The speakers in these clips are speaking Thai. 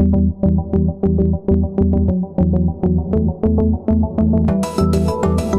Thank you.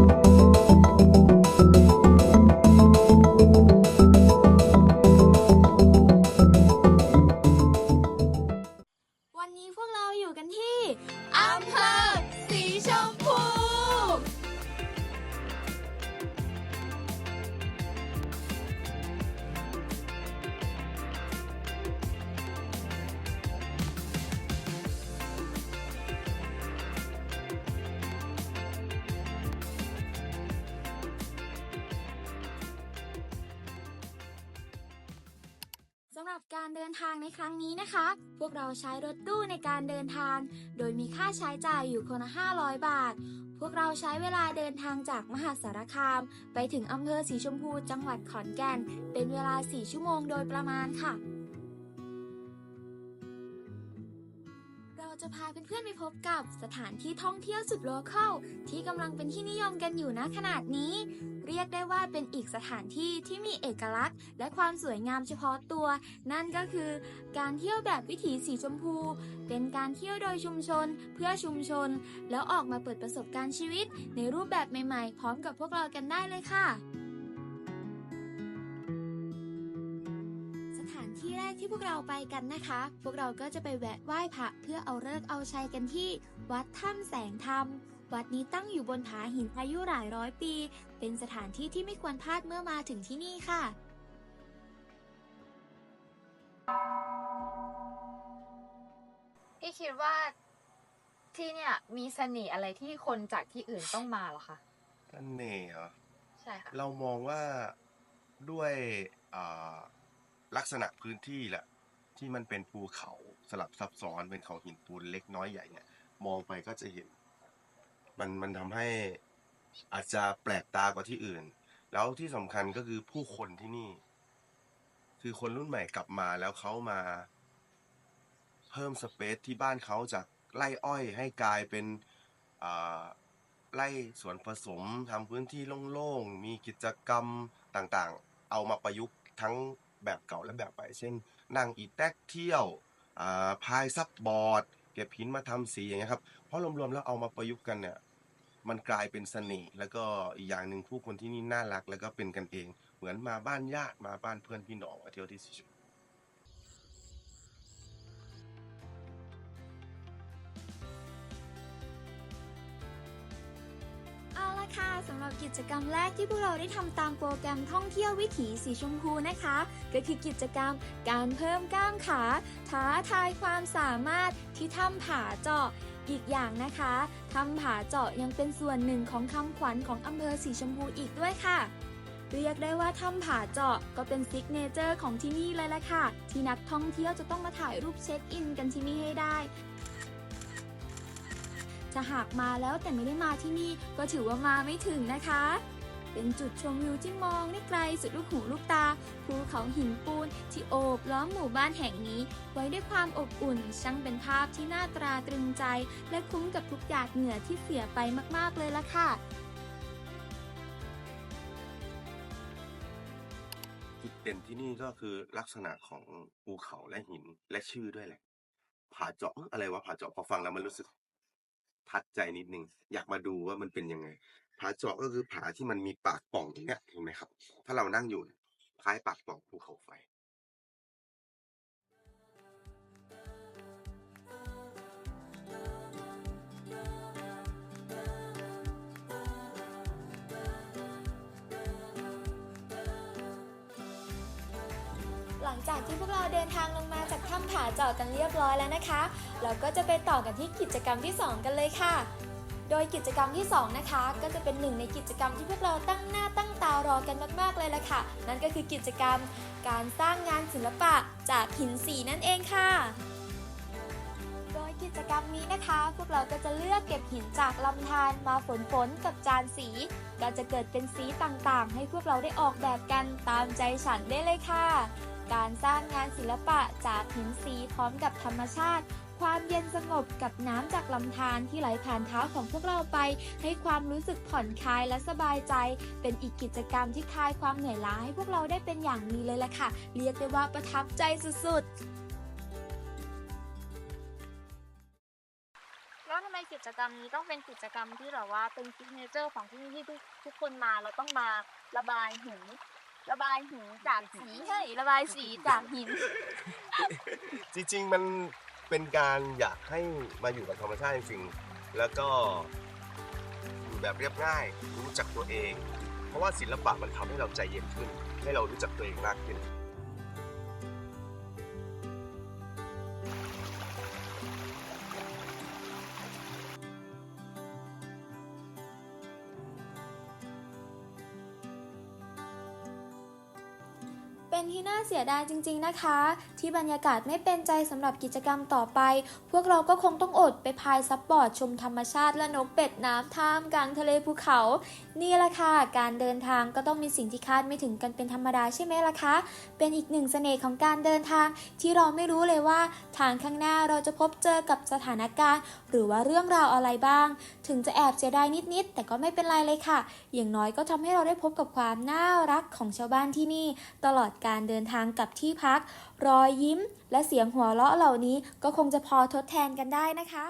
หรับการเดินทางในครั้งนี้นะคะ พวกเราใช้รถตู้ในการเดินทาง โดยมีค่าใช้จ่ายอยู่คนละ 500 บาท พวกเราใช้เวลาเดินทางจากมหาสารคาม ไปถึงอำเภอสีชมพูจังหวัดขอนแก่น เป็นเวลา 4 ชั่วโมงโดยประมาณค่ะ จะพาเพื่อนๆไปพบกับสถานที่ท่องเที่ยวสุดโลคอลที่กำลังเป็นที่นิยมกันอยู่ณขนาดนี้ เรียกได้ว่าเป็นอีกสถานที่ที่มีเอกลักษณ์ และความสวยงามเฉพาะตัว นั่นก็คือการเที่ยวแบบวิถีสีชมพู เป็นการเที่ยวโดยชุมชน เพื่อชุมชน แล้วออกมาเปิดประสบการณ์ชีวิต ในรูปแบบใหม่ๆ พร้อมกับพวกเรากันได้เลยค่ะ ที่แรกที่พวกเราไปกันนะคะ พวกเราก็จะไปแวะไหว้พระเพื่อเอาเลิกษ์เอาชัยกันที่ วัดถ้ำแสงธรรม วัดนี้ตั้งอยู่บนผาหินอายุหลายร้อยปี เป็นสถานที่ที่ไม่ควรพลาดเมื่อมาถึงที่นี่ค่ะ พี่คิดว่าที่เนี่ยมีเสน่ห์อะไรที่คนจากที่อื่นต้องมาเหรอคะเสน่ห์เหรอ ใช่ค่ะ เรามองว่าด้วยอ่า ลักษณะพื้นที่แหละที่มันเป็นภูเขาสลับซับซ้อนเป็นเขาหินปูนเล็กน้อยใหญ่เนี่ย มองไปก็จะเห็น มันมันทำให้อาจจะแปลกตากว่าที่อื่น แล้วที่สำคัญก็คือผู้คนที่นี่ คือคนรุ่นใหม่กลับมาแล้วเขามา เพิ่มสเปซที่บ้านเขาจากไร่อ้อยให้กลายเป็นไร่สวนผสมทำพื้นที่โล่งๆ มีกิจกรรมต่างๆ เอามาประยุกต์ทั้ง แบบเก่าและแบบใหม่เช่น นั่งอีแท็กเที่ยวพายซับบอร์ด เก็บหินมาทำสีอย่างเงี้ยครับ เพราะรวมๆแล้วเอามาประยุกต์กันเนี่ยมันกลายเป็นเสน่ห์แล้วก็อีกอย่างหนึ่งผู้คนที่นี่น่ารัก แล้วก็เป็นกันเอง เหมือนมาบ้านญาติมาบ้านเพื่อนพี่น้องมาเที่ยวที่สิช ค่ะสำหรับกิจกรรมแรกที่พวกเราได้ทำตามโปรแกรมท่องเที่ยววิถีสีชมพูนะคะ ก็คือกิจกรรมการเพิ่มกล้ามขาท้าทายความสามารถที่ถ้ำผาเจาะอีกอย่างนะคะถ้ำผาเจาะยังเป็นส่วนหนึ่งของคำขวัญของอำเภอสีชมพูอีกด้วยค่ะ เรียกได้ว่าถ้ำผาเจาะก็เป็นซิกเนเจอร์ของที่นี่เลยละค่ะ ที่นักท่องเที่ยวจะต้องมาถ่ายรูปเช็คอินกันที่นี่ให้ได้ จะหากมาแล้วแต่ไม่ได้มาที่นี่ก็ถือว่ามาไม่ถึงนะคะ เป็นจุดชมวิวที่มองได้ไกลสุดลูกหูลูกตา ภูเขาหินปูนที่โอบล้อมหมู่บ้านแห่งนี้ ไว้ด้วยความอบอุ่น ช่างเป็นภาพที่น่าตราตรึงใจ และคุ้มกับทุกหยาดเหงื่อที่เสียไปมากๆเลยละค่ะจุดเด่นที่นี่ก็คือลักษณะของภูเขาและหินและชื่อด้วยแหละ ผาเจาะเอ้ออะไรวะผาเจาะพอฟังแล้วมันรู้สึก พัดใจนิดนึงอยากมาดูว่ามันเป็นยังไงผาเจาะก็คือผาที่มันมีปากป่องอย่างเงี้ยเห็นไหมครับ ถ้าเรานั่งอยู่คล้ายปากป่องภูเขาไฟ ลังจากที่พวกเราเดินทางลงมาจากถ้ำผาเจาะกันเรียบร้อยแล้วนะคะ เราก็จะไปต่อกันที่กิจกรรมที่ 2 กันเลยค่ะ โดยกิจกรรมที่ 2 นะคะ ก็จะเป็นหนึ่งในกิจกรรมที่พวกเราตั้งหน้าตั้งตารอกันมากๆเลยละค่ะ นั่นก็คือกิจกรรมการสร้างงานศิลปะจากหินสีนั่นเองค่ะโดยกิจกรรมนี้นะคะ พวกเราก็จะเลือกเก็บหินจากลำธารมาฝนฝนกับจานสี ก็จะเกิดเป็นสีต่างๆ ให้พวกเราได้ออกแบบกันตามใจฉันได้เลยค่ะ การสร้างงานศิลปะจากหินสีพร้อมกับธรรมชาติ ความเย็นสงบกับน้ำจากลำธารที่ไหลผ่านเท้าของพวกเราไป ให้ความรู้สึกผ่อนคลายและสบายใจ เป็นอีกกิจกรรมที่คลายความเหนื่อยล้าให้พวกเราได้เป็นอย่างดีเลยล่ะค่ะ เรียกได้ว่าประทับใจสุดๆแล้วทำไมกิจกรรมนี้ต้องเป็นกิจกรรมที่แบบว่าเป็นซิกเนเจอร์ของที่นี่ที่ทุกทุกคนมาเราต้องมาระบายหิน ระบายหินจากสีเฮ้ยระบายสีจากหิน จริงๆมันเป็นการอยากให้มาอยู่กับธรรมชาติจริงๆแล้วก็อยู่แบบเรียบง่ายรู้จักตัวเอง เพราะว่าศิลปะมันทำให้เราใจเย็นขึ้น ให้เรารู้จักตัวเองมากขึ้น สียดายจริง ๆนะคะ ที่บรรยากาศไม่เป็นใจสำหรับกิจกรรมต่อไป พวกเราก็คงต้องอดไปพายซับบอร์ดชมธรรมชาติและนกเป็ดน้ำท่ามกลางทะเลภูเขา นี่ละค่ะ การเดินทางก็ต้องมีสิ่งที่คาดไม่ถึงกันเป็นธรรมดาใช่ไหมล่ะคะ เป็นอีกหนึ่งเสน่ห์ของการเดินทาง ที่เราไม่รู้เลยว่าทางข้างหน้าเราจะพบเจอกับสถานการณ์ หรือว่าเรื่องราวอะไรบ้าง ถึงจะแอบเสียดายนิดๆแต่ก็ไม่เป็นไรเลยค่ะ อย่างน้อยก็ทำให้เราได้พบกับความน่ารักของชาวบ้านที่นี่ ตลอดการเดินทางกับที่พัก รอยยิ้ม และเสียงหัวเราะเหล่านี้ก็คงจะพอทดแทนกันได้นะคะ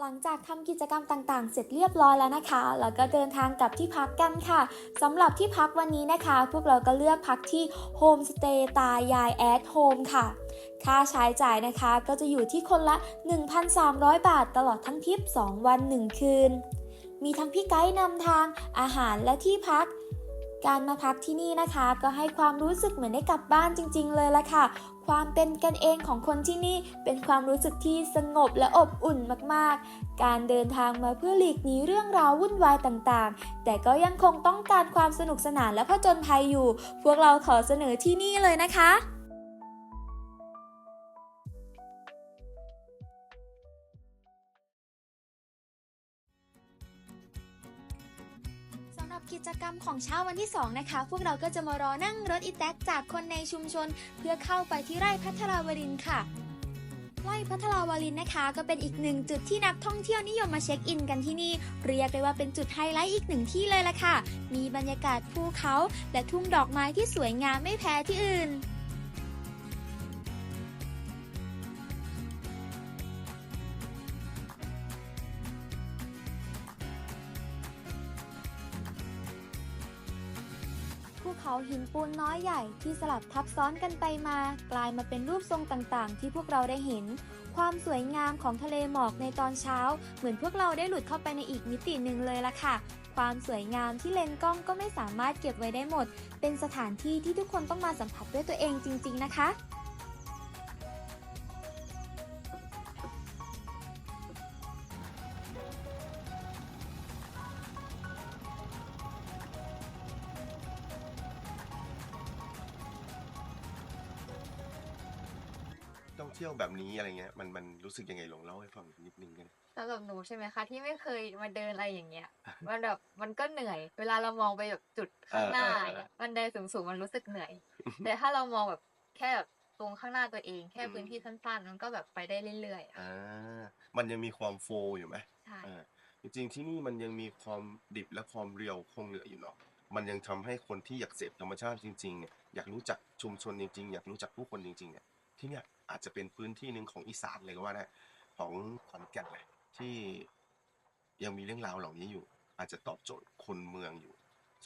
หลังจากทำกิจกรรมต่างๆ เสร็จเรียบร้อยแล้วนะคะแล้วก็เดินทางกลับที่พักกันค่ะสำหรับที่พักวันนี้นะคะ พวกเราก็เลือกพักที่โฮมสเตย์ตายายแอดโฮมค่ะค่าใช้จ่ายนะคะก็จะอยู่ที่คนละ 1,300 บาทตลอดทั้งทริป 2 วัน 1 คืน มีทั้งพี่ไกด์นำทางอาหารและที่พัก การมาพักที่นี่นะคะ ก็ให้ความรู้สึกเหมือนได้กลับบ้านจริง ๆ เลยละค่ะ ความเป็นกันเองของคนที่นี่เป็นความรู้สึกที่สงบและอบอุ่นมากๆ การเดินทางมาเพื่อหลีกหนีเรื่องราววุ่นวายต่างๆ แต่ก็ยังคงต้องการความสนุกสนานและผจญภัยอยู่ พวกเราขอเสนอที่นี่เลยนะคะ กิจกรรมของเช้าวันที่ 2 นะคะ พวกเราก็จะมารอนั่งรถอีแท็กจากคนในชุมชน เพื่อเข้าไปที่ไร่พัทราวรินค่ะ ไร่พัทราวรินนะคะ ก็เป็นอีกหนึ่งจุดที่นักท่องเที่ยวนิยมมาเช็คอินกันที่นี่ เรียกได้ว่าเป็นจุดไฮไลท์อีกหนึ่งที่เลยล่ะค่ะ มีบรรยากาศภูเขา และทุ่งดอกไม้ที่สวยงามไม่แพ้ที่อื่น เขาหินปูนน้อยใหญ่ที่สลับทับซ้อนกันไปมา กลายมาเป็นรูปทรงต่างๆ ที่พวกเราได้เห็น ความสวยงามของทะเลหมอกในตอนเช้า เหมือนพวกเราได้หลุดเข้าไปในอีกมิติหนึ่งเลยล่ะค่ะ ความสวยงามที่เลนกล้องก็ไม่สามารถเก็บไว้ได้หมด เป็นสถานที่ที่ทุกคนต้องมาสัมผัสด้วยตัวเองจริง ๆ นะคะ ต้องเที่ยวแบบนี้อะไรเงี้ยมันมันรู้สึกยังไงลองเล่าให้ฟังนิดนึงกันสำหรับหนูใช่ไหมคะที่ไม่เคยมาเดินอะไรอย่างเงี้ยมันแบบมันก็เหนื่อย เวลาเรามองไปแบบจุดข้างหน้าเออเออเออเนี่ยบันไดสูงๆมันรู้สึกเหนื่อย แต่ถ้าเรามองแบบแค่แบบตรงข้างหน้าตัวเอง แค่อืมพื้นที่สั้นๆมันก็แบบไปได้เรื่อยๆอะอ่ามันยังมีความโฟล์อยู่ไหมใช่เออจริงๆที่นี่มันยังมีความดิบและความเรียวคงเหลืออยู่เนาะมันยังทำให้คนที่อยากเสพธรรมชาติจริงๆเนี่ยอยากรู้จักชุมชนจริงๆ อยากรู้จักผู้คนจริงๆเนี่ยที่เนี่ย อาจจะเป็นพื้นที่หนึ่งของอีสานเลยก็ว่าได้ของขอนแก่นเลยที่ยังมีเรื่องราวเหล่านี้อยู่ อาจจะตอบโจทย์คนเมืองอยู่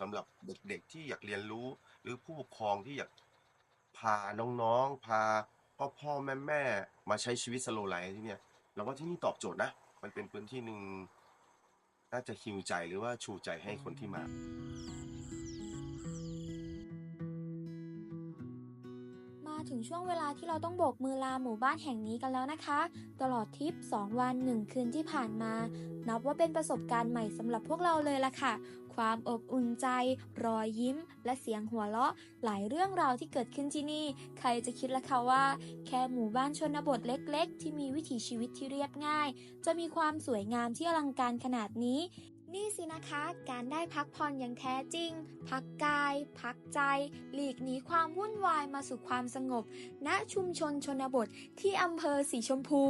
สำหรับเด็กๆที่อยากเรียนรู้หรือผู้ปกครองที่อยากพาน้องๆ พาพ่อพ่อแม่แม่มาใช้ชีวิตสโลไลฟ์ที่เนี่ยเราว่าที่นี่ตอบโจทย์นะ มันเป็นพื้นที่หนึ่งน่าจะฮิวใจหรือว่าชูใจให้คนที่มามา ถึงช่วงเวลาที่เราต้องโบกมือลาหมู่บ้านแห่งนี้กันแล้วนะคะ ตลอดทริป 2 วัน 1 คืนที่ผ่านมา นับว่าเป็นประสบการณ์ใหม่สำหรับพวกเราเลยล่ะค่ะ ความอบอุ่นใจ รอยยิ้ม และเสียงหัวเราะ หลายเรื่องราวที่เกิดขึ้นที่นี่ ใครจะคิดล่ะคะว่า แค่หมู่บ้านชนบทเล็ก ๆ ที่มีวิถีชีวิตที่เรียบง่าย จะมีความสวยงามที่อลังการขนาดนี้ นี่สินะคะการได้พักผ่อนอย่างแท้จริง พักกาย พักใจ หลีกหนีความวุ่นวายมาสู่ความสงบ ณชุมชนชนบทที่อำเภอสีชมพู